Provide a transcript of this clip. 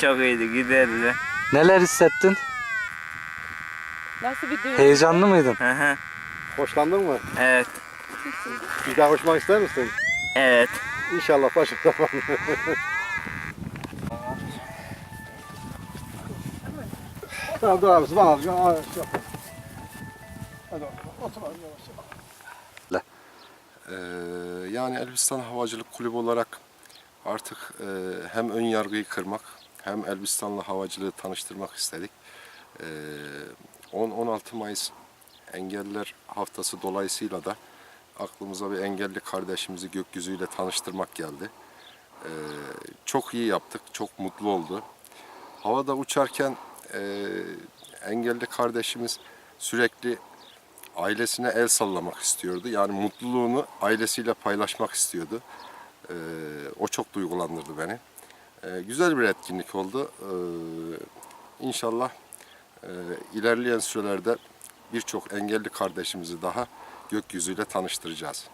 çok iyiydi giderdi. Neler hissettin? Nasıl bir düğün? Heyecanlı mıydın? Hı hı. Hoşlandın mı? evet. Bir daha hoşmak ister misin? Evet. İnşallah başka zaman. tamam dur abisi bana al. Şey. Hadi otur abi yavaş yavaş. Ee, yani Elbistan Havacılık Kulübü olarak artık e, hem ön yargıyı kırmak hem Elbistan'la havacılığı tanıştırmak istedik. Ee, 10-16 Mayıs Engelliler Haftası dolayısıyla da aklımıza bir engelli kardeşimizi gökyüzüyle tanıştırmak geldi. Ee, çok iyi yaptık, çok mutlu oldu. Havada uçarken e, engelli kardeşimiz sürekli ailesine el sallamak istiyordu. Yani mutluluğunu ailesiyle paylaşmak istiyordu. Ee, o çok duygulandırdı beni. Ee, güzel bir etkinlik oldu. Ee, inşallah e, ilerleyen sürelerde birçok engelli kardeşimizi daha gökyüzüyle tanıştıracağız.